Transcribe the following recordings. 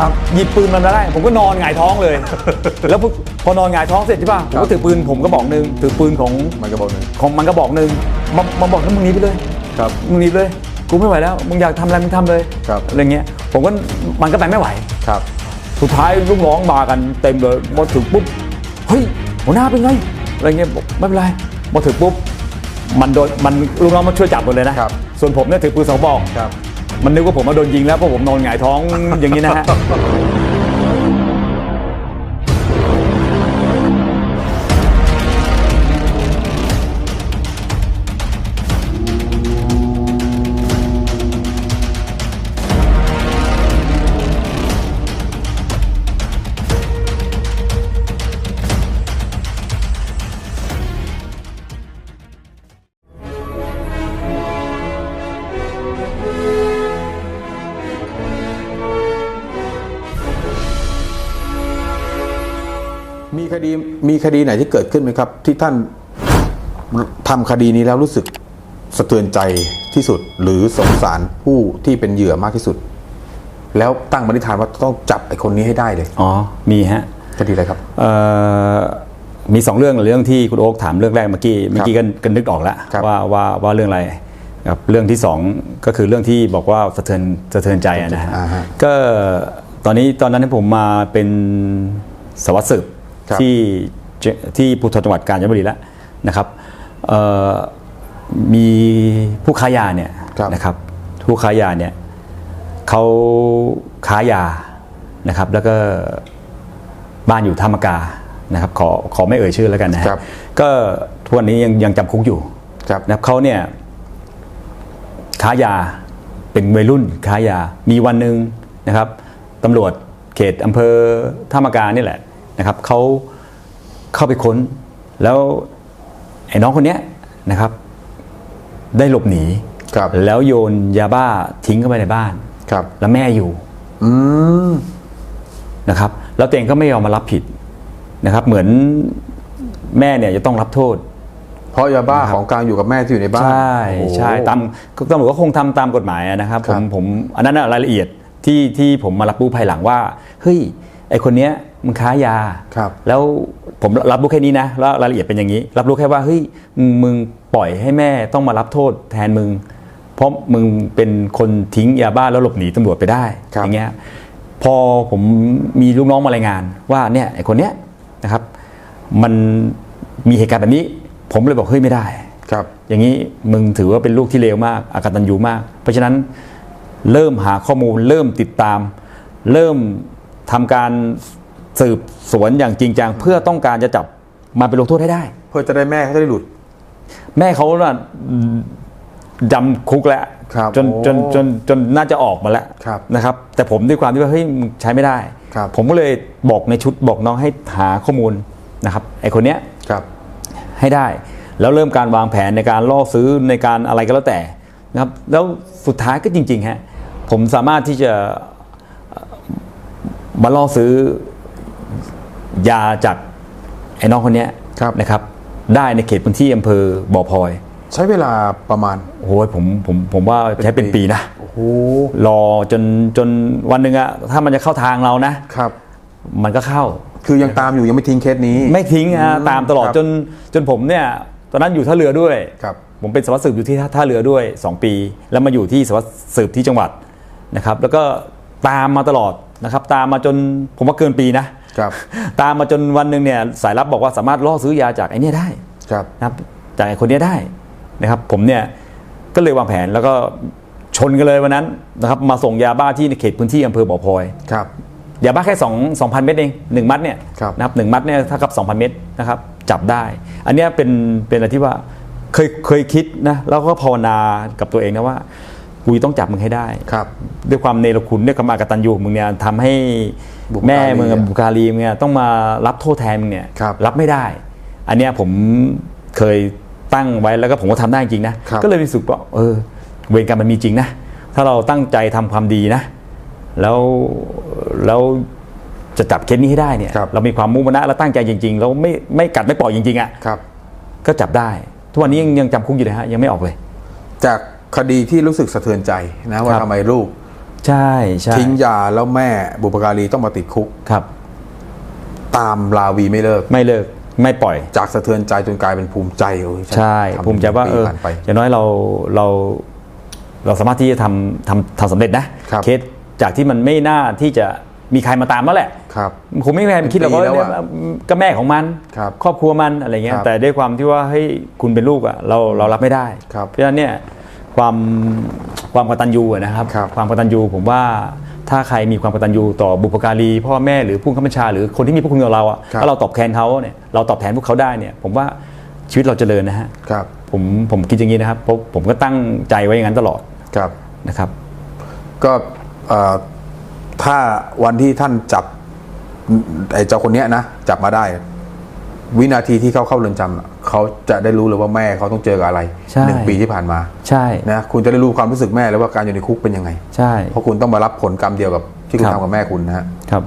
ครับหยิบปืนมันมาได้ผมก็นอนหงายท้องเลย แล้วพอพอนอนหงายท้องเสร็จใช่ป่ะผมครัก็บถือปืนผมก็บอกหนึ่งถือปืนของมันก็บอกหนึ่งของมันก็บอกหนึ่งมามาบอกให้มึงหนีไปเลยครับมึงหนีไปเลยกูไม่ไหวแล้วมึงอยากทำอะไรมึงทำเลยครับอะไรเงี้ยผมก็มันก็ไปไม่ไหวครับ สุดท้ายลูกน้องมากันเต็มเลยมาถึงปุ๊บเฮ้ยหัวหน้าเป็นไงอะไรเงี้ยบอกไม่เป็นไรมาถึงปุ๊บมันโดนมันลูกน้องมาช่วยจับหมดเลยนะครับ ส่วนผมเนี่ยถือปืนสองบอกครับ มันนึกว่าผมมาโดนยิงแล้วเพราะผมนอนหงายท้องอย่างนี้นะฮะ คดีมีคดีไหนที่เกิดขึ้นไหมครับ ที่ท่านทำคดีนี้แล้วรู้สึกสะเทือนใจที่สุด หรือสงสารผู้ที่เป็นเหยื่อมากที่สุด แล้วตั้งปณิธานว่าต้องจับไอ้คนนี้ให้ได้เลยอ๋อมีฮะคดีอะไรครับเอ่อมีสองเรื่องเรื่องที่คุณโอ๊คถามเรื่องแรกเมื่อกี้เมื่อกี้ก็ก็นึกออกแล้วครับว่าว่าว่าเรื่องอะไรครับเรื่องที่สองก็คือเรื่องที่บอกว่าสะเทือนสะเทือนใจอะนะฮะอ่าฮะก็ตอนนี้ตอนนั้นผมมาเป็นสารวัสดิ์สืบครับ ที่เจที่ภูธรจังหวัดกาญจนบุรีแล้วนะครับเอ่อมีผู้ค้ายาเนี่ยครับนะครับผู้ค้ายาเนี่ยเขาค้ายานะครับ แล้วก็บ้านอยู่ท่ามกานะครับขอขอไม่เอ่ยชื่อแล้วกันนะฮะครับก็ทุกวันนี้ยังยังจำคุกอยู่ครับนะครับเขาเนี่ยค้ายาเป็นวัยรุ่นค้ายามีวันหนึ่งนะครับตำรวจเขตอำเภอท่ามกานี่แหละ นะครับเขาเข้าไปค้น แล้วไอ้น้องคนเนี้ยนะครับ ได้หลบหนีครับแล้วโยนยาบ้าทิ้งเข้าไปในบ้านครับ แล้วแม่อยู่ อืมนะครับ แล้วตัวเองก็ไม่ยอมมารับผิดนะครับ เหมือนแม่เนี่ยจะต้องรับโทษ เพราะยาบ้าของกลางอยู่กับแม่ที่อยู่ในบ้าน ใช่โอ้โหใช่ตามก็ตำรวจก็คงทำตามกฎหมายอะนะครับคผรับมผมอันนั้นน่ะรายละเอียดที่ที่ผมมารับรู้ภายหลังว่าเฮ้ย ไอคนเนี้ยมึงค้ายา ครับแล้วผมรับรู้แค่นี้นะแล้วรายละเอียดเป็นอย่างนี้ รับรู้แค่ว่าเฮ้ยมึงมึงปล่อยให้แม่ต้องมารับโทษแทนมึง เพราะมึงเป็นคนทิ้งยาบ้าแล้วหลบหนีตำรวจไปได้ครับอย่างเงี้ยพอผมมีลูกน้องมารายงาน ว่าเนี่ยไอคนเนี้ยนะครับ มันมีเหตุการณ์แบบนี้ ผมเลยบอกเฮ้ยไม่ได้ ครับ อย่างนี้มึงถือว่าเป็นลูกที่เลวมากอากตันยูมาก เพราะฉะนั้นเริ่มหาข้อมูลเริ่มติดตาม เริ่ม ทำการสืบสวนอย่างจริงจังเพื่อต้องการจะจับมาเป็นลงโทษให้ได้ เพื่อจะได้แม่เขาจะได้หลุด แม่เขาน่ะจำคุกแล้วครับจนโอ้จนจนจนน่าจะออกมาแล้วครับนะครับ แต่ผมด้วยความที่ว่าเฮ้ยมึงใช้ไม่ได้ครับผมก็เลยบอกในชุดบอกน้องให้หาข้อมูลนะครับไอคนเนี้ยครับให้ได้ แล้วเริ่มการวางแผนในการล่อซื้อในการอะไรก็แล้วแต่นะครับ แล้วสุดท้ายก็จริงๆฮะผมสามารถที่จะเอ่อ มาล่อซื้อยาจากไอ้น้องคนเนี้ยครับ นะครับ ได้ในเขตพื้นที่อำเภอบ่อพลอยใช้เวลาประมาณโอ้ยผมผมผมว่าใช้เป็นปีนะโอ้โหรอจนจนวันหนึ่งอะถ้ามันจะเข้าทางเรานะครับ มันก็เข้า คือยังตามอยู่ยังไม่ทิ้งเคสนี้ ไม่ทิ้งฮะตามตลอดครับ จนจนผมเนี่ย ตอนนั้นอยู่ท่าเรือด้วย ครับ ผมเป็นสารวัสดิ์สืบอยู่ที่ท่าท่าเรือด้วย 2 ปี แล้วมาอยู่ที่สารวัสดิ์สืบที่จังหวัดนะครับ แล้วก็ตามมาตลอด นะครับตามมาจนผมว่าเกินปีนะครับตามมาจนวันหนึ่งเนี่ยสายลับบอกว่าสามารถล่อซื้อยาจากไอ้เนี่ยได้ครับนะครับจากไอ้คนเนี้ยได้นะครับผมเนี่ยก็เลยวางแผนแล้วก็ชนกันเลยวันนั้นนะครับมาส่งยาบ้าที่ในเขตพื้นที่อำเภอบ่อพลอยครับยาบ้าแค่2 2,000 เม็ดเองหนึ่งมัดเนี่ยครับนะครับหนึ่งมัดเนี่ยเท่ากับ 2,000 เม็ดนะครับจับได้ อันเนี้ยเป็นเป็นอะไรที่ว่าเคยเคยคิดนะแล้วก็ภาวนากับตัวเองนะว่า กูต้องจับมึงให้ได้ครับ ด้วยความเนรคุณด้วยความอากตันยูของมึงเนี่ยทำให้บุพการีแม่มึงกับบุคารีมึงเนี่ยต้องมารับโทษแทนมึงเนี่ยครับรับไม่ได้ อันเนี้ยผมเคยตั้งไว้แล้วก็ผมก็ทำได้จริงนะครับก็เลยรู้สึกว่าเออ เวรกรรมมันมีจริงนะถ้าเราตั้งใจทำความดีนะ แล้วแล้วจะจับเคสนี้ให้ได้เนี่ยครับเรามีความมุ่งมั่นและตั้งใจจริง ๆ แล้วไม่ไม่กัดไม่ปล่อยจริงๆอะครับก็จับได้ ทุกวันนี้ยังยังจำคุกอยู่เลยฮะยังไม่ออกเลย จาก คดีที่รู้สึกสะเทือนใจนะว่าครับทำไมลูก ใช่ใช่ทิ้งยาแล้วแม่บุปการีต้องมาติดคุกครับ ตามลาวีไม่เลิก ไม่เลิกไม่ปล่อย จากสะเทือนใจจนกลายเป็นภูมิใจโอ้ยใช่ทำภูมิใจว่าปีเออผ่านไปอย่างน้อยเราเรา เราสามารถที่จะทำทำทำสำเร็จนะครับเคสจากที่มันไม่น่าที่จะมีใครมาตามแล้วแหละครับคงไม่มีใครมาคิดหรอกว่าปีแล้วอะเนี่ยก็แม่ของมันครับครอบครัวมันอะไรเงี้คยรับแต่ด้วยความที่ว่าเฮ้ยคุณเป็นลูกอะเราเรารับไม่ได้ครับเพราะฉะนั้นเนี่ย ความความกตัญญูอะนะครับครับ ความกตัญญูผมว่าถ้าใครมีความกตัญญูต่อบุพการีพ่อแม่หรือผู้ข้าบัญชาหรือคนที่มีพระคุณกับเราอะครับถ้าเราตอบแทนเขาเนี่ยเราตอบแทนพวกเขาได้เนี่ยผมว่าชีวิตเราเจริญนะฮะครับผมผมคิดอย่างนี้นะครับเพราะผมก็ตั้งใจไว้อย่างนั้นตลอดครับนะครับ ก็เอ่อถ้าวันที่ท่านจับไอ้เจ้าคนเนี้ยนะจับมาได้ วินาทีที่เขาเข้าเรือนจำน่ะเขาจะได้รู้เลยว่าแม่เขาต้องเจอกับอะไรใช่หนึ่งปีที่ผ่านมาใช่นะคุณจะได้รู้ความรู้สึกแม่เลยว่าการอยู่ในคุกเป็นยังไง ใช่ เพราะคุณต้องมารับผลกรรมเดียวกับที่คุณครับทำกับแม่คุณนะฮะครับ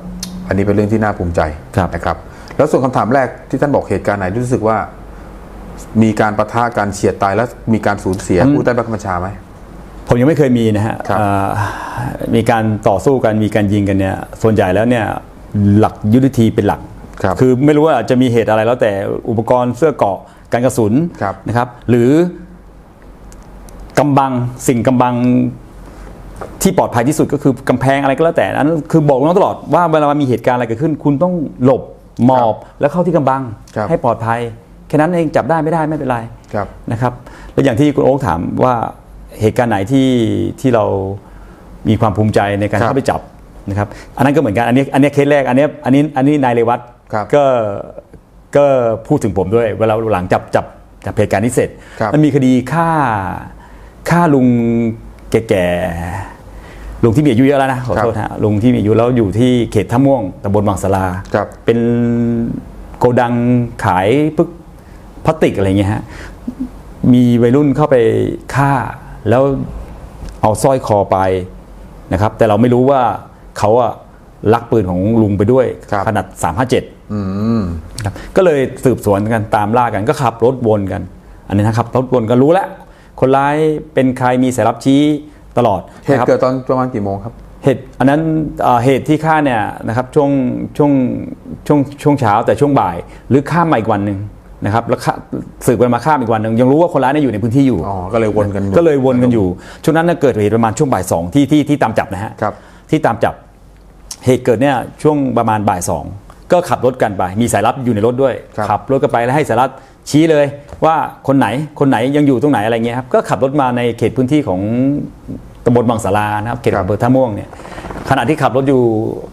อันนี้เป็นเรื่องที่น่าภูมิใจครับนะครับ แล้วส่วนคำถามแรกที่ท่านบอกเหตุการณ์ไหนที่รู้สึกว่า มีการประทะการเฉียดตายแล้วมีการสูญเสียผู้ใต้บังคับบัญชาไหมผมยังไม่เคยมีนะฮะครับเอ่อมีการต่อสู้กันมีการยิงกันเนี่ยส่วนใหญ่แล้วเนี่ยหลักยุทธวิธีเป็นหลัก ครับอไม่รู้ว่าจะมีเหตุอะไรแล้วแต่อุปกรณ์เสื้อเกราะการกระสุนครับนะครับ หรือกำบังสิ่งกำบังที่ปลอดภัยที่สุดก็คือกำแพงอะไรก็แล้วแต่นั้นคือบอกน้องตลอดว่าเวลามีเหตุการณ์อะไรเกิดขึ้น คุณต้องหลบหมอบแล้วเข้าที่กำบังครับให้ปลอดภัยแค่นั้นเองจับได้ไม่ได้ไม่เป็นไรครับนะครับและอย่างที่คุณโอ๊คถามว่าเหตุการณ์ไหนที่ที่เรามีความภูมิใจในการครับเข้าไปจับนะครับ อันนั้นก็เหมือนกัน อันนี้อันนี้เคสแรก อันนี้อันนี้อันนี้นายเรวัตครับก็ก็พูดถึงผมด้วย เวลาหลังจับจับจับเหตุการณ์นี้เสร็จครับมันมีคดีฆ่าฆ่าลุงแก่ๆลุงที่มีอายุเยอะแล้วนะขอโทษฮะลุงที่มีอายุแล้วอยู่ที่เขตท่าม่วงตำบลบางสลาครับเป็นโกดังขายพวกพลาสติกอะไรเงี้ยฮะมีวัยรุ่นเข้าไปฆ่า แล้วเอาสร้อยคอไปนะครับ แต่เราไม่รู้ว่าเขาอะ ลักปืนของลุงไปด้วยครับขนาด357อืมครับก็เลยสืบสวนกันตามล่ากันก็ขับรถวนกัน อันนี้นะครับรถวนก็รู้แล้ว คนร้ายเป็นใครมีสายลับชี้ตลอดเหตุนะครับเกิดตอนประมาณกี่โมงครับเหตุอันนั้นเอ่อเหตุที่ฆ่าเนี่ยนะครับช่วงช่วงช่วงช่วงเช้าแต่ช่วงบ่าย หรือข้ามมาอีกวันหนึ่งนะครับแล้วฆ่าสืบกันมาข้ามอีกวันหนึ่งยังรู้ว่าคนร้ายเนี่ยอยู่ในพื้นที่อยู่อ๋อก็เลยวนกันอก็เลยวนกันอยู่ช่วงนั้นน่ะเกิดเหตุประมาณช่วงบ่ายสองที่ที่ที่ตามจับนะฮะครับที่ตามจับ เหตุเกิดเนี่ยช่วงประมาณบ่ายสองก็ขับรถกันไปมีสายลับอยู่ในรถด้วยครับขับรถกันไปแล้วให้สายลับชี้เลยว่าคนไหนคนไหนยังอยู่ตรงไหนอะไรเงี้ยครับก็ขับรถมาในเขตพื้นที่ของตำบลบางสารานะครับเขตอำเภอท่าม่วงเนี่ยขณะที่ขับรถอยู่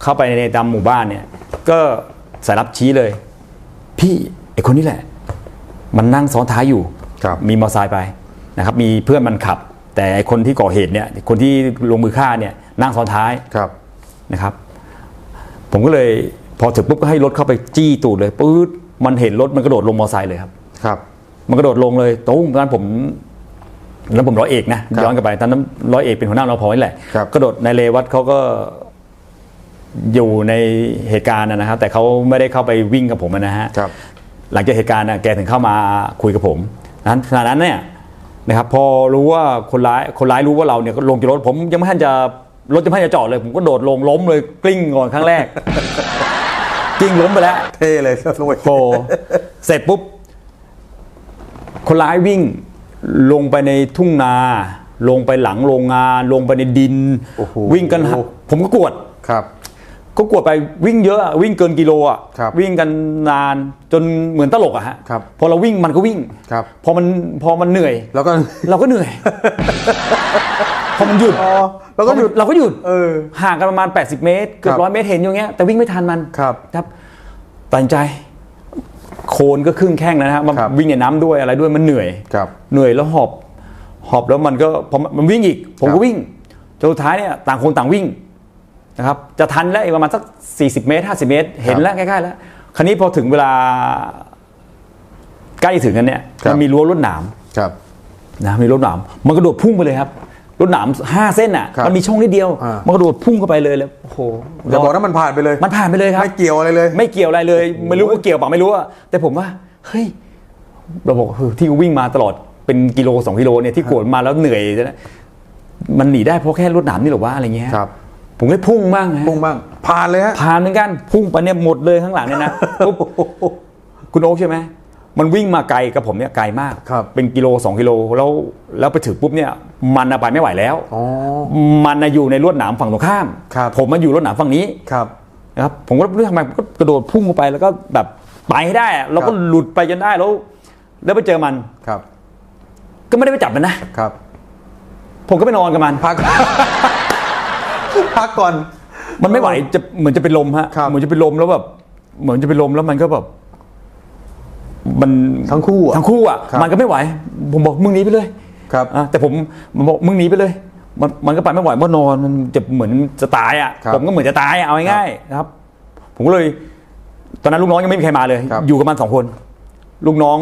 เข้าไปในตามหมู่บ้านเนี่ยก็สายลับชี้เลย พี่ไอคนนี้แหละ มันนั่งซ้อนท้ายอยู่ครับมีมอเตอร์ไซค์ไปนะครับมีเพื่อนมันขับ แต่ไอ้คนที่ก่อเหตุเนี่ยคนที่ลงมือฆ่าเนี่ยนั่งซ้อนท้ายครับนะครับ ผมก็เลยพอถึงปุ๊บก็ให้รถเข้าไปจี้ตูดเลยปื๊ดมันเห็นรถมันกระโดดลงมอเตอร์ไซค์เลยครับ ครับ มันกระโดดลงเลยตุ้มตอนนั้นผมแล้วผมร้อยเอกนะครับย้อนกลับไปตอนนั้นร้อยเอกเป็นหัวหน้ารพนี่แหละครับกระโดดในายเลวัตเขาก็อยู่ในเหตุการณ์นะครับ แต่เขาไม่ได้เข้าไปวิ่งกับผมนะฮะครับหลังจากเหตุการณ์น่ะแกถึงเข้ามาคุยกับผมนั้นขณะนั้นเนี่ยนะครับ พอรู้ว่าคนร้ายคนร้ายรู้ว่าเราเนี่ยก็ลงจากรถผมยังไม่ทันจะ รถยังไม่ทันจะจอดเลย ผมก็โดดลงล้มเลยกลิ้งก่อนครั้งแรก กลิ้งล้มไปแล้วเท่เลยครับลงไปโผล่เสร็จปุ๊บ คนร้ายวิ่งลงไปในทุ่งนา ลงไปหลังโรงงาน ลงไปในดิน โอ้โหวิ่งกันหาผมก็กวด ครับ ก็กวดไปวิ่งเยอะอะวิ่งเกินกิโลอะครับวิ่งกันนานจนเหมือนตลกอะฮะครับ พอเราวิ่งมันก็วิ่ง ครับ พอมันพอมันเหนื่อย แล้วก็ เราก็เหนื่อย พอมันหยุดอ๋อแล้วก็หยุดเราก็หยุดเออห่างกันประมาณ 80 เมตรเกือครับบร้อยเมตรเห็นอยู่เงี้ยแต่วิ่งไม่ทันมันครับครับตัดสินใจ โคลนก็ครึ่งแข้งแล้วนะฮะมันครับวิ่งในน้ำด้วยอะไรด้วยมันเหนื่อยครับเหนื่อยแล้วหอบหอบแล้วมันก็พอมันวิ่งอีก ผมครัก็บวิ่งจนสุดท้ายเนี่ยต่างคนต่างวิ่งนะครับจะทันแล้วอีกประมาณสัก 40 เมตร 50 เมตร เห็นแล้วใกล้ๆแล้ว คราวนี้พอถึงเวลาใกล้ถึงกันเนี่ยครับมันมีรั้วรวดหนามครับนะมีรถหนามมันกระโดดพุ่งไปเลยครับ รถหนามห้าเส้นอะครับมันมีช่องนิดเดียว อ่ามั มันกระโดดพุ่งเข้าไปเลยแล้วโอ้โหอย่าบอกนะมันผ่านไปเลย มันผ่านไปเลยครับ ไม่เกี่ยวอะไรเลย ไม่เกี่ยวอะไรเลย ไม่รู้ว่าเกี่ยวเปล่าไม่รู้อะแต่ผมว่า เฮ้ย เราบอกเออที่วิ่งมาตลอดเป็นกิโลสองกิโลเนี่ยที่กวดมาแล้วเหนื่อยนะมันหนีได้เพราะแค่รวดหนามนี่หรอวะอะไรเงี้ยครับ ผมก็เลยพุ่งบ้างฮะพุ่งบ้างผ่านเลยฮะ ผ่านเหมือนกันพุ่งไปเนี่ยหมดเลยข้างหลังเนี่ยนะปุ๊บคุณโอ๊คใช่ไหมมันวิ่งมาไกลกับผมเนี่ยไกลมาก ครับ เป็นกิโลสองกิโลแล้วแล้วไปถึงปุ๊บเนี่ย มันน่ะไปไม่ไหวแล้วอ๋อมันน่ะอยู่ในลวดหนามฝั่งตรงข้ามครับผมมาอยู่ลวดหนามฝั่งนี้ครับนะครับผมก็ไม่รู้ทำไมก็กระโดดพุ่งเข้าไปแล้วก็แบบไปให้ได้อะแล้วก็ครับหลุดไปจนได้แล้ว แล้วไปเจอมันครับ ก็ไม่ได้ไปจับมันนะครับ ผมก็ไปนอนกับมันพักพักก่อน มันไม่ไหวจะเหมือนจะเป็นลมฮะครับเหมือนจะเป็นลมแล้วแบบเหมือนจะเป็นลมแล้วมันก็แบบมันทั้งคู่อะทั้งคู่อะครับมันก็ไม่ไหว ผมบอกมึงหนีไปเลย ครับอะแต่ผมมันบอกมึงหนีไปเลย มันมันก็ไปไม่ไหวมันนอนมันจะเหมือนจะตายอะครับผมก็เหมือนจะตายอะเอาง่ายๆนะครับ ผมก็เลย ตอนนั้นลูกน้องยังไม่มีใครมาเลย ครับ อยู่กับมันสองคน ลูกน้อง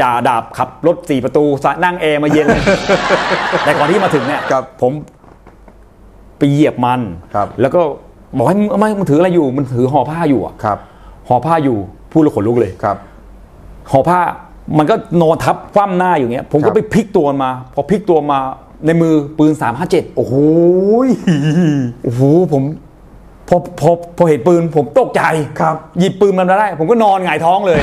จ่าดาบขับรถสี่ประตูนั่งแอร์มาเย็นเลย แต่ก่อนที่มาถึงเนี่ยครับผมไปเหยียบมันครับ แล้วก็บอกให้มึงเอาไม่มึงถืออะไรอยู่ มันถือห่อผ้าอยู่อะครับห่อผ้าอยู่พูดแล้วขนลุกเลย ครับห่อผ้า มันก็นอนทับคว่ำหน้าอยู่เงี้ย ผมครัก็บไปพลิกตัวมันมา พอพลิกตัวมาในมือปืน 357 โอ้โหโอ้โหผมพอพอพอเห็นปืนผมตกใจครับ หยิบปืนมันมาได้ ผมก็นอนหงายท้องเลย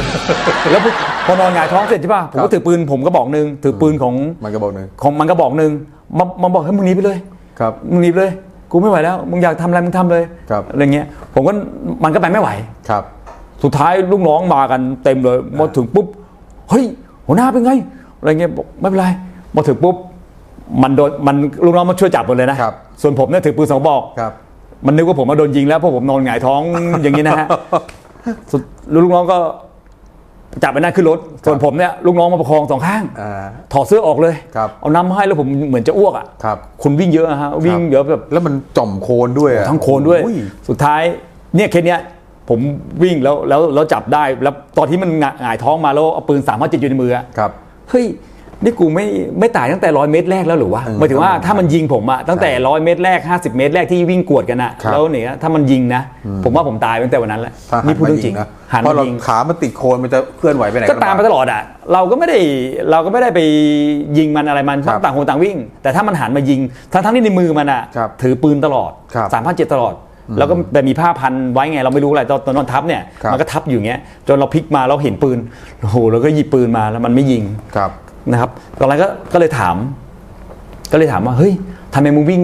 แล้วพอพอนอนหงายท้องเสร็จใช่ป่ะผมครัก็บถือปืนผมก็บอกหนึ่งถือปืนของมันก็บอกหนึ่งของมันก็บอกหนึ่งมามาบอกให้มึงหนีไปเลยครับมึงหนีไปเลยกูไม่ไหวแล้ว มึงอยากทำอะไรมึงทำเลยครับอะไรเงี้ยผมก็มันก็ไปไม่ไหวครับ สุดท้ายลูกน้องมากันเต็มเลยมาถึงปุ๊บ เฮ้ยหัวหน้าเป็นไงอะไรเงี้ยบอกไม่เป็นไรมาถึงปุ๊บมันโดนมันลูกน้องมาช่วยจับหมดเลยนะครับ ส่วนผมเนี่ยถือปืนสองบอกครับ มันนึกว่าผมมาโดนยิงแล้วเพราะผมนอนหงายท้องอย่างนี้นะฮะสุดลูกน้องก็จับไปนั่งขึ้นรถ ส่วนผมเนี่ยลูกน้องมาประคองสองข้างอ่า ถอดเสื้อออกเลย ครับเอาน้ำมาให้แล้วผมเหมือนจะอ้วกอะครับคนวิ่งเยอะอะฮะวิ่งเยอะแบบ แล้วมันจ่อมโคลนด้วยอะทั้งโคนด้วย โอ้ สุดท้ายเนี่ยเคสเนี้ย ผมวิ่งแล้วแล้วแล้วจับได้แล้วตอนที่มันหงายท้องมาแล้วเอาปืนสามารถจิตอยู่ในมืออะครับ เฮ้ยนี่กูไม่ไม่ตายตั้งแต่ร้อยเมตรแรกแล้วหรือวะเออหมายถึงว่าครับถ้ามันยิงผมอะตั้งแต่ร้อยเมตรแรก 50 เมตรแรกที่วิ่งกวดกันนะครับ แล้วเนี่ยถ้ามันยิงนะ ผมว่าผมตายตั้งแต่วันนั้นแหละถ้าหันี่นพูดมาเรื่องจยิริงงนะหันเพราะมาเรายิง ขามันติดโคลนมันจะเคลื่อนไหวไปไหนก็ตามไปตลอดอะ เราก็ไม่ได้เราก็ไม่ได้ไปยิงมันอะไรมันครับต่างคนต่างวิ่ง แต่ถ้ามันหันมายิงทั้งทั้งที่ในมือมันอะ ครับถือปืนตลอดครับสามพันเจ็ดตลอด แล้วก็แต่มีผ้าพันไว้ไงเราไม่รู้อะไรตอนตอนนอนทับเนี่ยครับมันก็ทับอยู่อย่างเงี้ยจนเราพลิกมาเราเห็นปืนโอ้โหเราก็หยิบปืนมาแล้วมันไม่ยิงครับนะครับตอนนั้นก็ก็เลยถาม ก็เลยถามว่าเฮ้ยทำไมมึงวิ่ง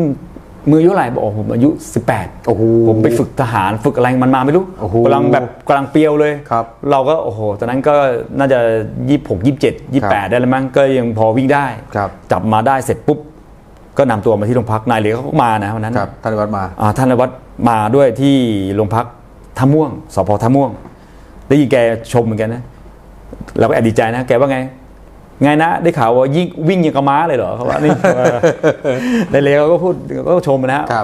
มืออายุเท่าไหร่บอกผมอายุ 18โอ้โหผมไปฝึกทหารฝึกอะไรมันมาไม่รู้โอ้โหกำลังแบบกำลังเปรียวเลยครับ เราก็โอ้โหตอนนั้นก็น่าจะยี่หกยี่เจ็ดยี่แปดได้แล้วมั้งก็ยังพอวิ่งได้ครับจับมาได้เสร็จปุ๊บ ก็นำตัวมาที่โรงพักนายเหลียเขาก็มานะวันนั้นครับท่านวัดมาอ่าท่านนวัดมาด้วยที่โรงพักท่าม่วงสพท่าม่วงได้ยินแกชมเหมือนกันนะเราก็แอบดีใจนะแกว่าไงไงนะได้ข่าวว่ายิ่งวิ่งยังกับม้าเลยเหรอเขาว่านี่ในเลยเขาก็พูดก็ชมนะฮะครั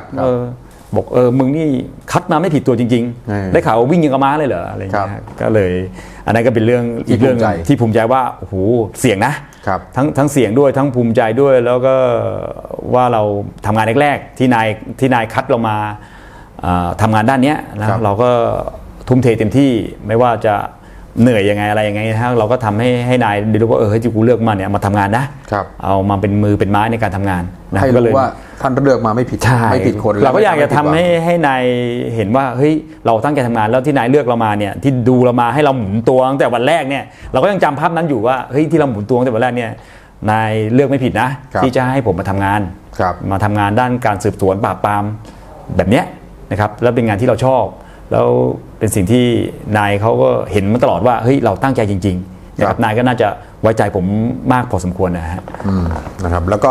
บครับเออบอกเออมึงนี่คัดมาไม่ผิดตัวจริงเออๆได้ข่าวว่าวิ่งยังกับม้าเลยเหรออะไรอย่างเงี้ยครัฮะบก็เลย อันนั้นก็เป็นเรื่องที่อีกเรื่องหนึ่ภูงมิใจที่ภูมิใจว่าโอ้โหเสียงนะครับทั้งทั้งเสียงด้วยทั้งภูมิใจด้วย แล้วก็ว่าเราทำงานแรกๆที่นายที่นายคัดเรามาเอ่อทำงานด้านเนี้ยนะครับเราก็ทุ่มเทเต็มที่ไม่ว่าจะ เหนื่อยยังไงอะไรยังไงนะฮะเราก็ทำให้ให้นายได้รู้ว่าเออเฮ้ยที่กูเลือกมาเนี่ยมาทำงานนะครับเอามาเป็นมือเป็นไม้ในการทำงานนะให้ก็เลรู้ยว่าท่านเลือกมาไม่ผิดใช่ไม่ผิดคนเราก็อยากจะทำไม่ให้ผิดหวังให้นายเห็นว่าเฮ้ยเราตั้งใจทำงานแล้วที่นายเลือกเรามาเนี่ยที่ดูเรามาให้เราหมุนตัวตั้งแต่วันแรกเนี่ยเราก็ยังจำภาพนั้นอยู่ว่าเฮ้ยที่เราหมุนตัวตั้งแต่วันแรกเนี่ยนายเลือกไม่ผิดนะครับที่จะให้ผมมาทำงานครับมาทำงานด้านการสืบสวนปราบปรามแบบเนี้ยนะครับแล้วเป็นงานที่เราชอบแล้ว เป็นสิ่งที่นายเขาก็เห็นมาตลอดว่าเฮ้ยเราตั้งใจจริงๆนะคครัรับบนายก็น่าจะไว้ใจผมมากพอสมควรนะฮะอืมนะครับแล้วก็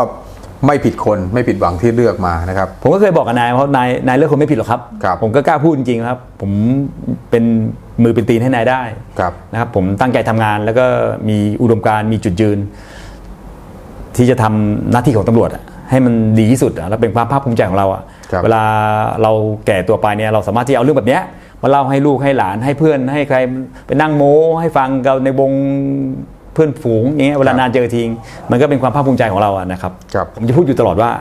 ไม่ผิดคนไม่ผิดหวังที่เลือกมานะครับ ผมก็เคยบอกกับนายเพราะนายนายเลือกคนไม่ผิดหรอกครับครับ ผมก็กล้าพูดจริงๆครับ ผมเป็นมือเป็นตีนให้นายได้ครับนะครับผมตั้งใจทำงานแล้วก็มีอุดมการณ์มีจุดยืน ที่จะทำหน้าที่ของตำรวจอะให้มันดีที่สุดอะแล้วเป็นความภาคภูมิใจของเราอะครับเวลาเราแก่ตัวไปเนี่ยเราสามารถที่เอาเรื่องแบบเนี้ย มาเล่าให้ลูกให้หลานให้เพื่อนให้ใครไปนั่งโม้ให้ฟังกันในวงเพื่อนฝูงอย่างเงี้ยเวลานานเจอทีมันก็เป็นความภาคภูมิใจของเราอะนะครับ ครับ ผมจะพูดอยู่ตลอดว่า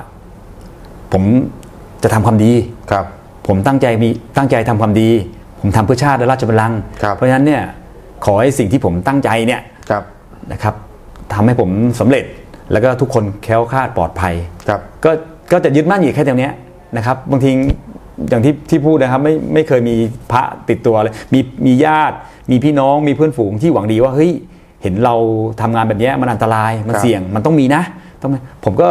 ผมจะทำความดี ครับ ผมตั้งใจมีตั้งใจทำความดี ผมทำเพื่อชาติและราชบัลลังก์ครับ เพราะฉะนั้นเนี่ยขอให้สิ่งที่ผมตั้งใจเนี่ยครับ นะครับทำให้ผมสำเร็จแล้วก็ทุกคนแคล้วคลาดปลอดภัย ครับ ก็ก็จะยึดมั่นอยู่แค่ตรงเนี้ยนะครับบางที อย่างที่ที่พูดนะครับไม่ไม่เคยมีพระติดตัวเลยมีมีญาติ มีพี่น้องมีเพื่อนฝูงที่หวังดีว่าเฮ้ยเห็นเราทำงานแบบเนี้ยมันอันตรายมันครับเสี่ยงมันต้องมีนะต้องมีผมก็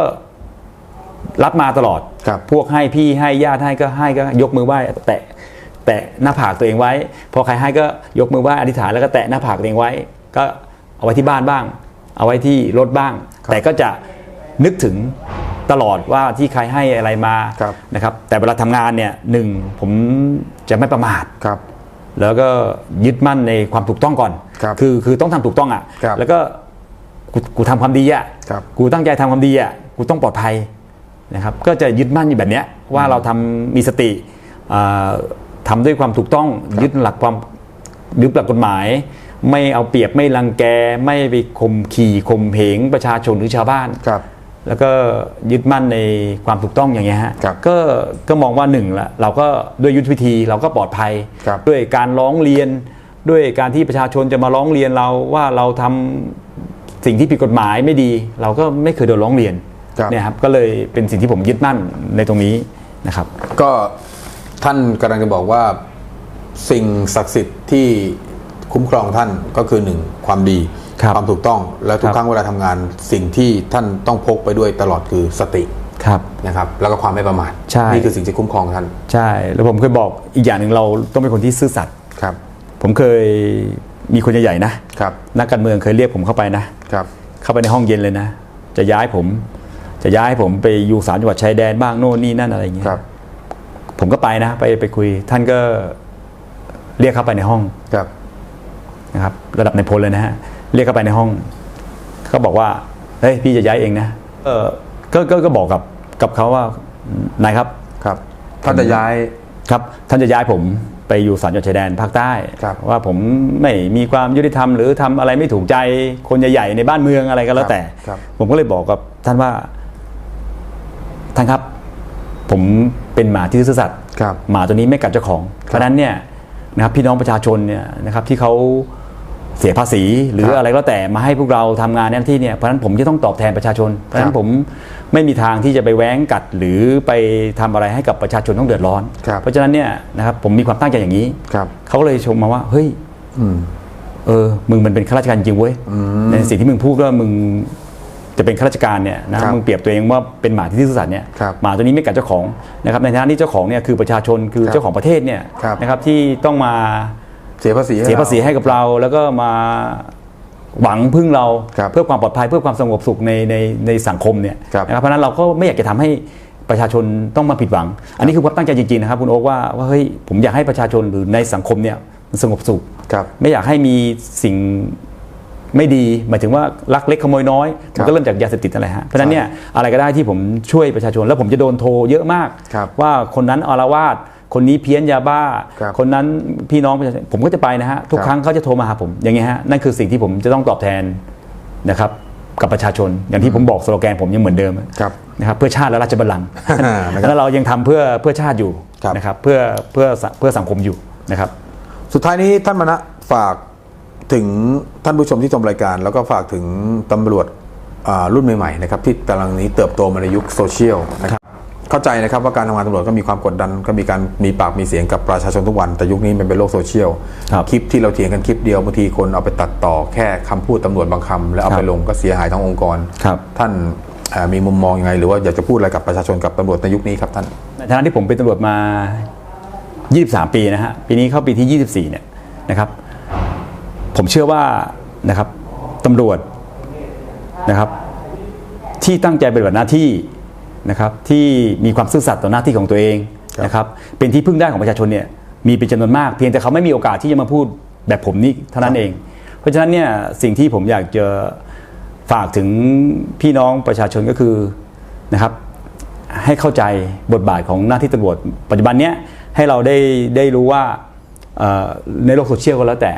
รับมาตลอดครับพวกให้พี่ให้ญาติให้ก็ให้ก็ยกมือไหว้แตะแตะหน้าผากตัวเองไว้ พอใครให้ก็ยกมือไหว้อธิษฐานแล้วก็แตะหน้าผากตัวเองไว้ ก็เอาไว้ที่บ้านบ้าง เอาไว้ที่รถบ้าง แต่ก็จะนึกถึง ตลอดว่าที่ใครให้อะไรมาครับ นะครับ แต่เวลาทำงานเนี่ยหนึ่งผมจะไม่ประมาท ครับ แล้วก็ยึดมั่นในความถูกต้องก่อนครับอคือต้องทำถูกต้องอะครับแล้วก็กูกูทำความดีอะครับกูตั้งใจทำความดีอะกูต้องปลอดภัยนะครับ ก็จะยึดมั่นอยู่แบบเนี้ยว่าเราทำมีสติอ่าทำด้วยความถูกต้องยึดหลักความยึดหลักกฎหมาย ไม่เอาเปรียบไม่รังแกไม่ไปข่มขี่ข่มเหงประชาชนหรือชาวบ้าน ครับ แล้วก็ยึดมั่นในความถูกต้องอย่างเงี้ยฮะครับก็ก็มองว่าหนึ่งละเราก็ด้วยยุทธวิธีเราก็ปลอดภัยครับด้วยการร้องเรียน ด้วยการที่ประชาชนจะมาร้องเรียนเราว่าเราทำสิ่งที่ผิดกฎหมายไม่ดี เราก็ไม่เคยโดนร้องเรียนครับเนี่ยครับก็เลยเป็นสิ่งที่ผมยึดมั่นในตรงนี้นะครับ ก็ท่านกำลังจะบอกว่าสิ่งศักดิ์สิทธิ์ที่คุ้มครองท่านก็คือหนึ่งความดี ครับความถูกต้องแล้วทุกครับครั้งเวลาทำงานสิ่งที่ท่านต้องพกไปด้วยตลอดคือสติครับนะครับแล้วก็ความไม่ประมาทใช่นี่คือสิ่งที่คุ้มครองท่านใช่ แล้วผมเคยบอกอีกอย่างหนึ่งเราต้องเป็นคนที่ซื่อสัตย์ครับ ผมเคยมีคนใหญ่ๆนะครับนักการเมืองเคยเรียกผมเข้าไปนะครับเข้าไปในห้องเย็นเลยนะ จะย้ายผม จะย้ายผมไปอยู่สามจังหวัดชายแดนบ้างโน่นนี่นั่นอะไรอย่างเงี้ยครับ ผมก็ไปนะ ไปไปคุย ท่านก็เรียกเข้าไปในห้องครับนะครับ ระดับในายพลเลยนะฮะ เรียกเข้าไปในห้องเขาบอกว่าเฮ้ยพี่จะย้ายเองนะเออก็ก็ก็บอกกับกับเขาว่านายครับครับ ท่านจะย้ายครับ ท่านจะย้ายผมไปอยู่สามจังหวัดชายแดนภาคใต้ครับว่าผมไม่มีความยุติธรรม หรือทำอะไรไม่ถูกใจคนใหญ่ๆในบ้านเมืองอะไรก็แล้วแต่ครับผมก็เลยบอกกับท่านว่า ท่านครับ ผมเป็นหมาที่ซื่อสัตย์ครับหมาตัวนี้ไม่กัดเจ้าของเพราะฉะนั้นเนี่ยนะครับ พี่น้องประชาชนเนี่ยนะครับ ที่เขา เสียภาษี หรือครับอะไรก็แล้วแต่มาให้พวกเราทำงานในหน้าที่เนี่ยเพราะฉะนั้นผมจะต้องตอบแทนประชาชน เพราะฉะนั้นครับผมไม่มีทางที่จะไปแว้งกัดหรือไปทำอะไรให้กับประชาชนต้องเดือดร้อนครับเพราะฉะนั้นเนี่ยนะครับผมมีความตั้งใจอย่างนี้ครับเขาก็เลยชมมาว่าเฮ้ยอืมเออมึงมันเป็นข้าราชการจริงเว้ยในสิ่งที่มึงพูดว่ามึงจะเป็นข้าราชการเนี่ยนะครับมึงเปรียบตัวเองว่าเป็นหมาที่ซื่อสัตย์เนี่ยครับหมาตัวนี้ไม่กัดเจ้าของนะครับในฐานะที่เจ้าของเนี่ยคือประชาชนคือครับเจ้าของประเทศเนี่ยครับนะครับที่ต้องมา เสียภาษีให้เสียภาษีให้กับเราแล้วก็มาหวังพึ่งเราครับเพื่อความปลอดภัยเพื่อความสงบสุขในในในสังคมเนี่ยครับนะครับเพราะฉะนั้นเราก็ไม่อยากจะทำให้ประชาชนต้องมาผิดหวัง อันนี้คือความตั้งใจจริงๆนะครับคุณโอ๊คว่าว่าเฮ้ยผมอยากให้ประชาชนหรือในสังคมเนี่ยมันสงบสุขครับไม่อยากให้มีสิ่งไม่ดีหมายถึงว่าลักเล็กขโมยน้อยครัมันบก็เริ่มจากยาเสพติดนั่นแหละฮะเพราะฉะนั้นเนี่ยอะไรก็ได้ที่ผมช่วยประชาชนแล้วผมจะโดนโทรเยอะมากครับว่าคนนั้นอารวาส คนนี้เพี้ยนยาบ้า ครับคนนั้นพี่น้องประชาชนผมก็จะไปนะฮะ ทุกครับ ครั้งเขาจะโทรมาหาผมอย่างเงี้ยฮะนั่นคือสิ่งที่ผมจะต้องตอบแทนนะครับกับประชาชน อย่างที่ผมบอกสโลแกนผมยังเหมือนเดิม ครับ นะครับเพื่อชาติและราชบัลลังก์ นะครับแล้วเรายังทำเพื่อเพื่อชาติอยู่ครับ นะครับเพื่อเพื่อเพื่อสังคมอยู่นะครับ สุดท้ายนี้ท่านมณะฝากถึงท่านผู้ชมที่ชมรายการ แล้วก็ฝากถึงตำรวจอ่ารุ่นใหม่ๆนะครับที่กำลังนี้เติบโตมาในยุคโซเชียลนะครับ เข้าใจนะครับว่าการทำงานตำรวจก็มีความกดดันก็มีการมีปากมีเสียงกับประชาชนทุกวัน แต่ยุคนี้มันเป็นโลกโซเชียลครับคลิปที่เราเถียงกันคลิปเดียวบางทีคนเอาไปตัดต่อแค่คำพูดตำรวจบางคำแล้วเอาไปครับลงก็เสียหายทั้งองค์กรครับท่านอ่ามีมุมมองยังไง หรือว่าอยากจะพูดอะไรกับประชาชนกับตำรวจในยุคนี้ครับท่านในฐานะที่ผมเป็นตำรวจมา 23 ปีนะฮะปีนี้เข้าปีที่ 24 เนี่ยนะครับผมเชื่อว่านะครับตำรวจนะครับที่ตั้งใจปฏิบัติหน้าที่ นะครับที่มีความซื่อสัตย์ต่อหน้าที่ของตัวเองครับนะครับเป็นที่พึ่งได้ของประชาชนเนี่ยมีเป็นจำนวนมาก เพียงแต่เขาไม่มีโอกาสที่จะมาพูดแบบผมนี่เท่านั้นเอง เพราะฉะนั้นเนี่ยสิ่งที่ผมอยากจะฝากถึงพี่น้องประชาชนก็คือนะครับให้เข้าใจบทบาทของหน้าที่ตำรวจปัจจุบันเนี้ยให้เราได้ได้รู้ว่าเอ่อในโลกโซเชียลก็แล้วแต่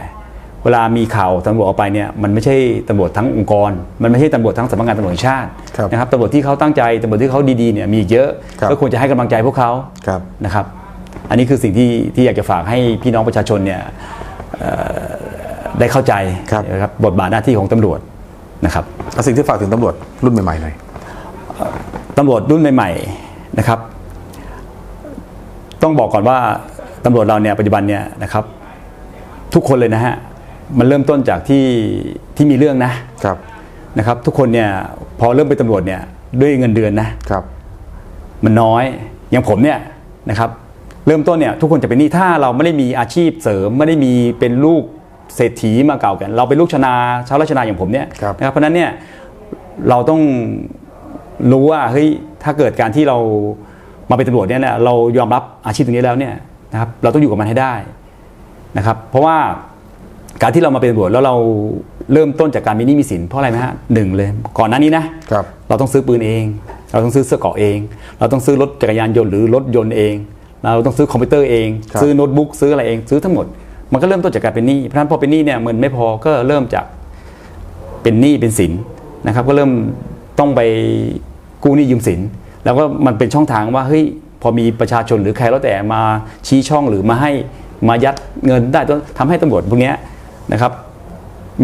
เวลามีข่าวตำรวจออกไปเนี่ยมันไม่ใช่ตำรวจทั้งองค์กร มันไม่ใช่ตำรวจทั้งสำนักงานตำรวจแห่งชาติครับนะครับตำรวจที่เขาตั้งใจตำรวจที่เขาดีๆเนี่ยมีอีกเยอะครับก็ควรจะให้กำลังใจพวกเขาครับนะครับ อันนี้คือสิ่งที่ที่อยากจะฝากให้พี่น้องประชาชนเนี่ยเอ่อได้เข้าใจครับนะครับบทบาทหน้าที่ของตำรวจนะครับเอาสิ่งที่ฝากถึงตำรวจรุ่นใหม่ๆหน่อยตำรวจรุ่นใหม่ๆนะครับ ต้องบอกก่อนว่าตำรวจเราเนี่ยปัจจุบันเนี่ยนะครับ ทุกคนเลยนะฮะ มันเริ่มต้นจากที่ที่มีเรื่องนะครับนะครับ ทุกคนเนี่ยพอเริ่มเป็นตำรวจเนี่ยด้วยเงินเดือนนะครับ มันน้อยอย่างผมเนี่ยนะครับเริ่มต้นเนี่ยทุกคนจะเป็นหนี้ถ้าเราไม่ได้มีอาชีพเสริมไม่ได้มีเป็นลูกเศรษฐีมาเก่ากัน เราเป็นลูกชนาชาวราชนาอย่างผมเนี่ยครับนะครับเพราะฉะนั้นเนี่ยเราต้องรู้ว่าเฮ้ยถ้าเกิดการที่เรามาเป็นตำรวจเนี่ยนะเรายอมรับอาชีพตรงนี้แล้วเนี่ยนะครับเราต้องอยู่กับมันให้ได้นะครับ เพราะว่า การที่เรามาเป็นตำรวจแล้วเราเริ่มต้นจากการมีหนี้มีสินเพราะอะไรไหมฮะหนึ่งเลย ก่อนหน้านี้นะครับเราต้องซื้อปืนเอง เราต้องซื้อเสื้อเกราะเอง เราต้องซื้อรถจักรยานยนต์หรือรถยนต์เอง เราต้องซื้อคอมพิวเตอร์เองครับซื้อโน้ตบุ๊กซื้ออะไรเองซื้อทั้งหมด มันก็เริ่มต้นจากการเป็นหนี้เพราะฉะนั้นพอเป็นหนี้เนี่ยเงินไม่พอก็เริ่มจากเป็นหนี้เป็นสินนะครับ ก็เริ่มต้องไปกู้หนี้ยืมสิน แล้วก็มันเป็นช่องทางว่าเฮ้ยพอมีประชาชนหรือใครแล้วแต่มาชี้ช่องหรือมาให้มายัดเงินได้ต้องทำให้ตำรวจพวกเนี้ย นะครับ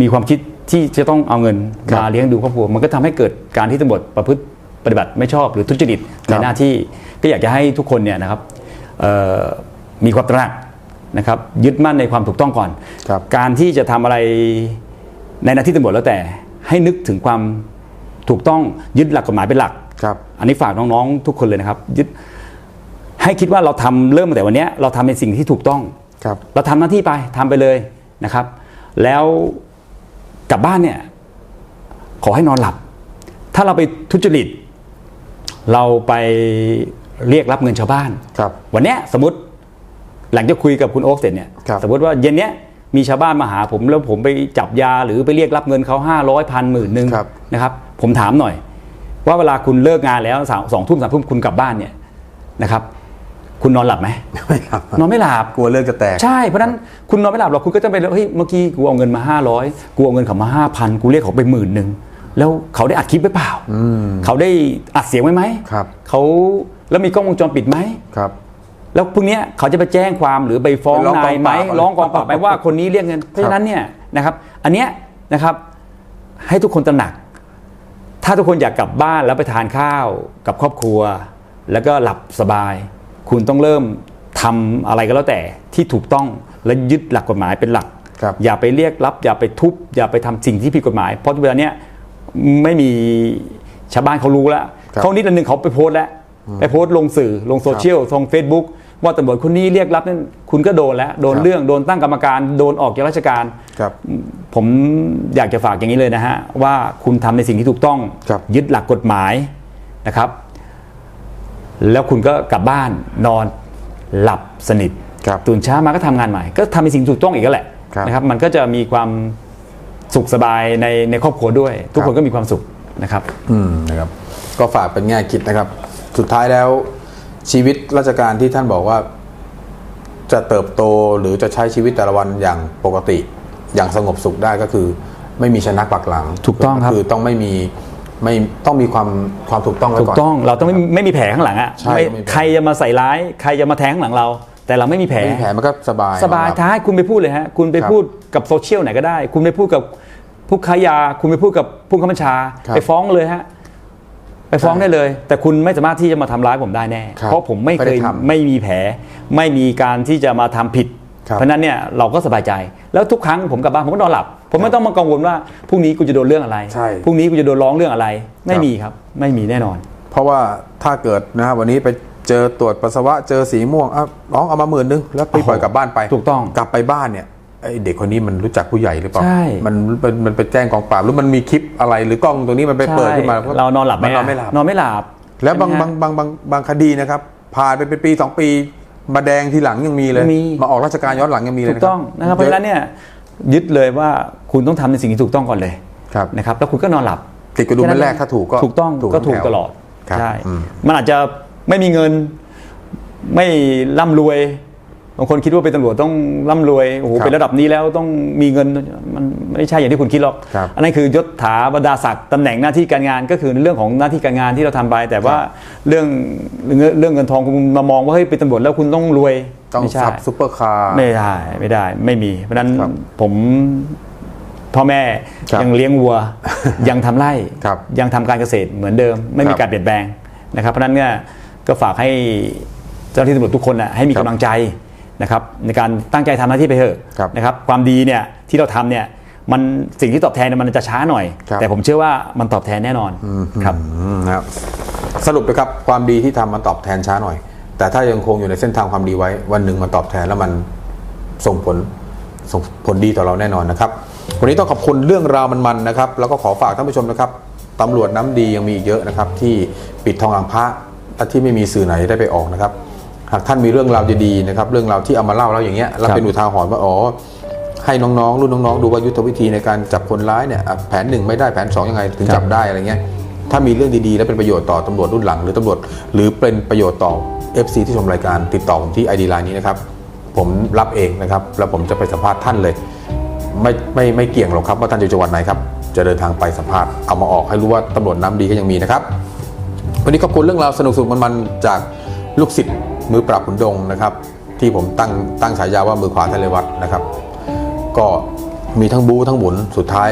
มีความคิดที่จะต้องเอาเงินครับมาเลี้ยงดูครอบครัว มันก็ทำให้เกิดการที่ตำรวจประพฤติปฏิบัติไม่ชอบหรือทุจริตคในรับหน้าที่ก็อยากจะให้ทุกคนเนี่ยนะครับเอ่อมีความตระหนักนะครับยึดมั่นในความถูกต้องก่อนครับการที่จะทำอะไรในหน้าที่ตำรวจแล้วแต่ให้นึกถึงความถูกต้องยึดหลักกฎหมายเป็นหลักครับอันนี้ฝากน้องๆทุกคนเลยนะครับ ยึดให้คิดว่าเราทำเริ่มตั้งแต่วันเนี้ยเราทำในสิ่งที่ถูกต้องครับเราทำหน้าที่ไปทำไปเลยนะครับ แล้วกลับบ้านเนี่ยขอให้นอนหลับ ถ้าเราไปทุจริต เราไปเรียกรับเงินชาวบ้านครับ วันเนี้ยสมมติหลังจากคุยกับคุณโอ๊คเสร็จเนี่ยครับ สมมติว่าเย็นเนี้ยมีชาวบ้านมาหาผมแล้วผมไปจับยาหรือไปเรียกรับเงินเขาห้าร้อยพันหมื่นหนึ่งครับ นะครับ ผมถามหน่อย ว่าเวลาคุณเลิกงานแล้วสามสองทุ่มสามทุ่มคุณกลับบ้านเนี่ยนะครับ คุณนอนหลับไหมไม่ครับนอนไม่หลับกลัวเรื่องจะแตกใช่เพราะฉะนั้นคุณนอนไม่หลับหรอกคุณก็จะไปเฮ้ยเมื่อกี้กูเอาเงินมา 500กูเอาเงินเขามา5,000กูเรียกเขาไปหมื่นหนึ่งแล้วเขาได้อัดคลิปไว้เปล่าเขาได้อัดเสียงไว้ไหมครับเขาแล้วมีกล้องวงจรปิดไหมครับ แล้วพรุ่งเนี้ยเขาจะไปแจ้งความหรือไปฟ้องไปร้องนายไหมกองปราบอะไรร้องกองปราบไหมว่าคนนี้เรียกเงินเพราะฉะนั้นเนี่ยนะครับ อันเนี้ยนะครับให้ทุกคนตระหนัก ถ้าทุกคนอยากกลับบ้านแล้วไปทานข้าวกับครอบครัว แล้วก็หลับสบาย คุณต้องเริ่มทำอะไรก็แล้วแต่ที่ถูกต้องและยึดหลักกฎหมายเป็นหลักครับอย่าไปเรียกรับ อย่าไปทุบ อย่าไปทำสิ่งที่ผิดกฎหมาย เพราะเวลาเนี้ยไม่มีชาวบ้านเขารู้แล้วครับเขานิดอันหนึ่งเขาไปโพสต์แล้วไปโพสต์ลงสื่อลงโซเชียลลงเฟซบุ๊กว่าตำรวจคนนี้เรียกรับนั่นคุณก็โดนแล้ว โดนครับเรื่องโดนตั้งกรรมการ โดนออกจากราชการครับ ผมอยากจะฝากอย่างนี้เลยนะฮะว่าคุณทำในสิ่งที่ถูกต้องครับยึดหลักกฎหมายนะครับ แล้วคุณก็กลับบ้านนอนหลับสนิทครับตื่นเช้ามาก็ทำงานใหม่ ก็ทำในสิ่งถูกต้องอีกแล้วแหละครับนะครับมันก็จะมีความสุขสบายในในครอบครัวด้วย ทุกคครับนก็มีความสุขนะครับ อืมนะครับ ก็ฝากเป็นแง่คิดนะครับ สุดท้ายแล้วชีวิตราชการที่ท่านบอกว่า จะเติบโตหรือจะใช้ชีวิตแต่ละวันอย่างปกติ อย่างสงบสุขได้ก็คือ ไม่มีชนะปักหลัง ถูกต้องครับคือต้องไม่มี ไม่ต้องมีความความถูกต้องไว้ถูกก่อน ต้องเราต้องไม่ไม่มีแผลข้างหลังอะใช่ไม่ไม่มีแผล ใครจะมาใส่ร้าย ใครจะมาแทงข้างหลังเรา แต่เราไม่มีแผล ไม่มีแผลมันก็สบายสบายนะครับ ท้ายคุณไปพูดเลยฮะ คุณไปครับพูดกับโซเชียลไหนก็ได้ คุณไปพูดกับผู้ค้ายา คุณไปพูดกับผู้ข้าบัญชา ครับไปฟ้องเลยฮะ ไปฟ้องใช่ได้เลย แต่คุณไม่สามารถที่จะมาทำร้ายผมได้แน่ ครับเพราะผมไม่เคไม่ยได้ทำไม่มีแผล ไม่มีการที่จะมาทำผิด ครับ เพราะฉะนั้นเนี่ยเราก็สบายใจ แล้วทุกครั้งผมกลับบ้านผมก็นอนหลับ ผมไม่ต้องมากังวลว่าพรุ่งนี้กูจะโดนเรื่องอะไรใช่ พรุ่งนี้กูจะโดนร้องเรื่องอะไร ไม่ครับมีครับ ไม่มีแน่นอน เพราะว่าถ้าเกิดนะฮะวันนี้ไปเจอตรวจปัสสาวะเจอสีม่วงอะน้องเอามาหมื่นนึงแล้วไปปล่อยกลับบ้านไปถูกต้อง กลับไปบ้านเนี่ยไอเด็กคนนี้มันรู้จักผู้ใหญ่หรือเปล่า ใช่มันมันมันไปแจ้งกองปราบหรือมันมีคลิปอะไรหรือกล้องตรงนี้มันไปเปิดขึ้นมาใช่เรานอนหลับไหมมันนอนไม่หลับ นอนไม่หลับแล้วบางใช่ไหมบางฮะ บางบางบางคดีนะครับผ่านไปเป็นปีสองปีมาแดงทีหลังยังมีเลยมีมาออกราชการย้อนหลังยังมีเลยถูกต้องนะครับเพราะฉะนั้นเนี่ย ยึดเลยว่าคุณต้องทำในสิ่งที่ถูกต้องก่อนเลยครับนะครับแล้วคุณก็นอนหลับติดกระดุมเป็นแรกถ้าถูกก็ถูกต้องก็ถูกทั้งแถวตลอดครับใช่อืมมันอาจจะไม่มีเงินไม่ร่ำรวยบางคนคิดว่าเป็นตำรวจต้องร่ำรวยโอ้โหครับเป็นระดับนี้แล้วต้องมีเงินมันไม่ใช่อย่างที่คุณคิดหรอกครับอันนั้นคือยศถาบรรดาศักดิ์ตำแหน่งหน้าที่การงานก็คือในเรื่องของหน้าที่การงานที่เราทำไป แต่ว่าเรื่องเรื่องเรื่องเงินทองคุณมามองว่าเฮ้ยเป็นตำรวจแล้วคุณต้องรวย ต้องไม่ใช่ขับซุปเปอร์คาร์ไม่ได้ไม่ได้ไม่มี เพราะฉะนั้นครับผมพ่อแม่ครับยังเลี้ยงวัวยังทำไร่ครับยังทำการเกษตรเหมือนเดิม ไม่มีครับการเปลี่ยนแปลงนะครับ เพราะฉะนั้นเนี่ยก็ฝากให้เจ้าหน้าที่ตำรวจทุกคนนะให้มีครับกำลังใจนะครับในการตั้งใจทำหน้าที่ไปเถอะครับนะครับความดีเนี่ยที่เราทำเนี่ยมันสิ่งที่ตอบแทนเนี่ยมันจะช้าหน่อยครับแต่ผมเชื่อว่ามันตอบแทนแน่นอนครับอืมนะครับสรุปนะครับความดีที่ทำมันตอบแทนช้าหน่อย แต่ถ้ายังคงอยู่ในเส้นทางความดีไว้ วันหนึ่งมันตอบแทนแล้วมันส่งผลส่งผลดีต่อเราแน่นอนนะครับ วันนี้ต้องขอบคุณเรื่องราวมันๆนะครับ แล้วก็ขอฝากท่านผู้ชมนะครับตำรวจน้ำดียังมีอีกเยอะนะครับ ที่ปิดทองหลังพระและที่ไม่มีสื่อไหนได้ไปออกนะครับ หากท่านมีเรื่องราวดีๆนะครับ เรื่องราวที่เอามาเล่าแล้วอย่างเงี้ยแล้วเป็นอุทาหรณ์ว่าอ๋อให้น้องๆรุ่นน้องๆดูว่ายุทธวิธีในการจับคนร้ายเนี่ยแผนหนึ่งไม่ได้แผนสองยังไงถึงจับได้อะไรเงี้ยถ้ามีเรื่องดีๆ และเป็นประโยชน์ต่อตำรวจรุ่นหลัง หรือตำรวจหรือเป็นประโยชน์ต่อ FC ที่ชมรายการติดต่อผมที่ ID Line นี้นะครับ ผมรับเองนะครับ แล้วผมจะไปสัมภาษณ์ท่านเลย ไม่ไม่ไม่เกี่ยงหรอกครับว่าท่านอยู่จังหวัดไหนครับ จะเดินทางไปสัมภาษณ์เอามาออกให้รู้ว่าตำรวจน้ำดีก็ยังมีนะครับ วันนี้ขอบคุณเรื่องราวสนุกสุดมันๆจากลูกศิษย์มือปราบขุนดงนะครับ ที่ผมตั้งตั้งฉายาว่ามือขวาทะเลวัดนะครับ ก็มีทั้งบู๊ทั้งหมุนสุดท้าย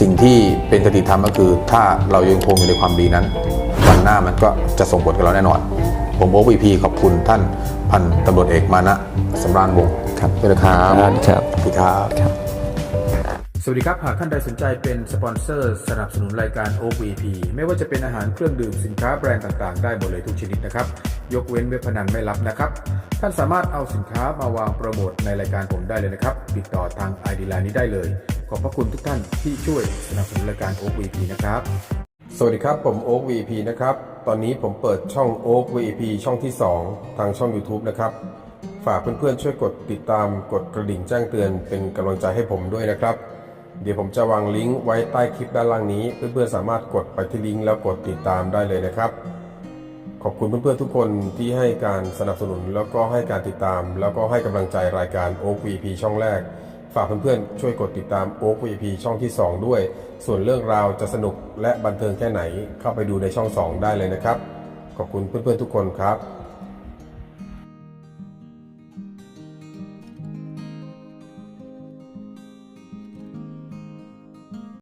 สิ่งที่เป็นคติธรรมก็คือ ถ้าเรายังคงอยู่ในความดีนั้น วันหน้ามันก็จะส่งผลกับเราแน่นอน ผมโอ๊ควีพีขอบคุณท่านพันตำรวจเอกมานะสำราญวงศ์ครับด้วยนะครับครับสวัสดีครับครับ สวัสดีครับ หากท่านใดสนใจเป็นสปอนเซอร์สนับสนุนรายการ OVP ไม่ว่าจะเป็นอาหารเครื่องดื่มสินค้าแบรนด์ต่างๆ ได้หมดเลยทุกชนิดนะครับ ยกเว้นเว็บพนันไม่รับนะครับ ท่านสามารถเอาสินค้ามาวางโปรโมทในรายการผมได้เลยนะครับ ติดต่อทาง ID Line นี้ได้เลย ขอบพระคุณทุกท่านที่ช่วยสนับสนุนรายการ OVP นะครับ สวัสดีครับ ผมโอ๊ก VP นะครับ ตอนนี้ผมเปิดช่องโอ๊ก VP ช่องที่ 2 ทางช่อง YouTube นะครับ ฝากเพื่อนๆช่วยกดติดตามกดกระดิ่งแจ้งเตือนเป็นกำลังใจให้ผมด้วยนะครับ เดี๋ยวผมจะวางลิงก์ไว้ใต้คลิปด้านล่างนี้ เพื่อนๆสามารถกดไปที่ลิงก์แล้วกดติดตามได้เลยนะครับ ขอบคุณเพื่อนๆทุกคนที่ให้การสนับสนุนแล้วก็ให้การติดตาม แล้วก็ให้กำลังใจรายการโอ๊ก VP ช่องแรก ฝากเพื่อนๆ ช่วยกดติดตามโอ๊ก VP ช่องที่ 2 ด้วย ส่วนเรื่องราวจะสนุกและบันเทิงแค่ไหนเข้าไปดูในช่อง 2 ได้เลยนะครับ ขอบคุณเพื่อนๆทุกคนครับ